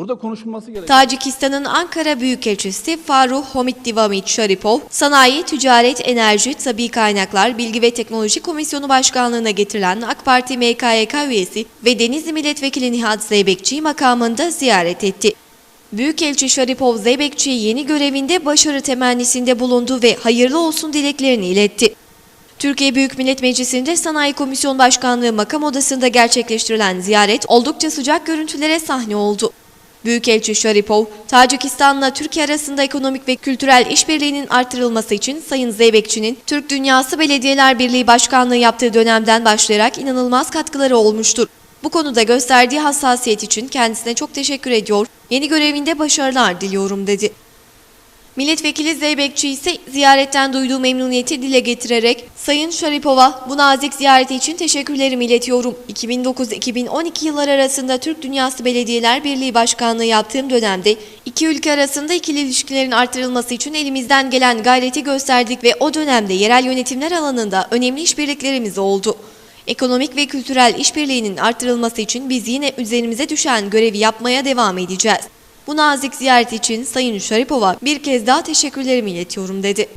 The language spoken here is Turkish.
Burada konuşulması gereken Tacikistan'ın Ankara Büyükelçisi Faruh Homit Divamit Sharipov, Sanayi, Ticaret, Enerji, Tabi Kaynaklar, Bilgi ve Teknoloji Komisyonu Başkanlığı'na getirilen AK Parti MKYK üyesi ve Denizli Milletvekili Nihat Zeybekçi'yi makamında ziyaret etti. Büyükelçi Sharipov Zeybekçi'ye yeni görevinde başarı temennisinde bulundu ve hayırlı olsun dileklerini iletti. Türkiye Büyük Millet Meclisi'nde Sanayi Komisyon Başkanlığı makam odasında gerçekleştirilen ziyaret oldukça sıcak görüntülere sahne oldu. Büyükelçi Sharipov, Tacikistan'la Türkiye arasında ekonomik ve kültürel işbirliğinin artırılması için Sayın Zeybekçi'nin Türk Dünyası Belediyeler Birliği Başkanlığı yaptığı dönemden başlayarak inanılmaz katkıları olmuştur. Bu konuda gösterdiği hassasiyet için kendisine çok teşekkür ediyor, yeni görevinde başarılar diliyorum dedi. Milletvekili Zeybekçi ise ziyaretten duyduğu memnuniyeti dile getirerek Sayın Şaripov'a bu nazik ziyareti için teşekkürlerimi iletiyorum. 2009-2012 yıllar arasında Türk Dünyası Belediyeler Birliği Başkanlığı yaptığım dönemde iki ülke arasında ikili ilişkilerin artırılması için elimizden gelen gayreti gösterdik ve o dönemde yerel yönetimler alanında önemli işbirliklerimiz oldu. Ekonomik ve kültürel işbirliğinin artırılması için biz yine üzerimize düşen görevi yapmaya devam edeceğiz. Bu nazik ziyaret için Sayın Şaripov'a bir kez daha teşekkürlerimi iletiyorum dedi.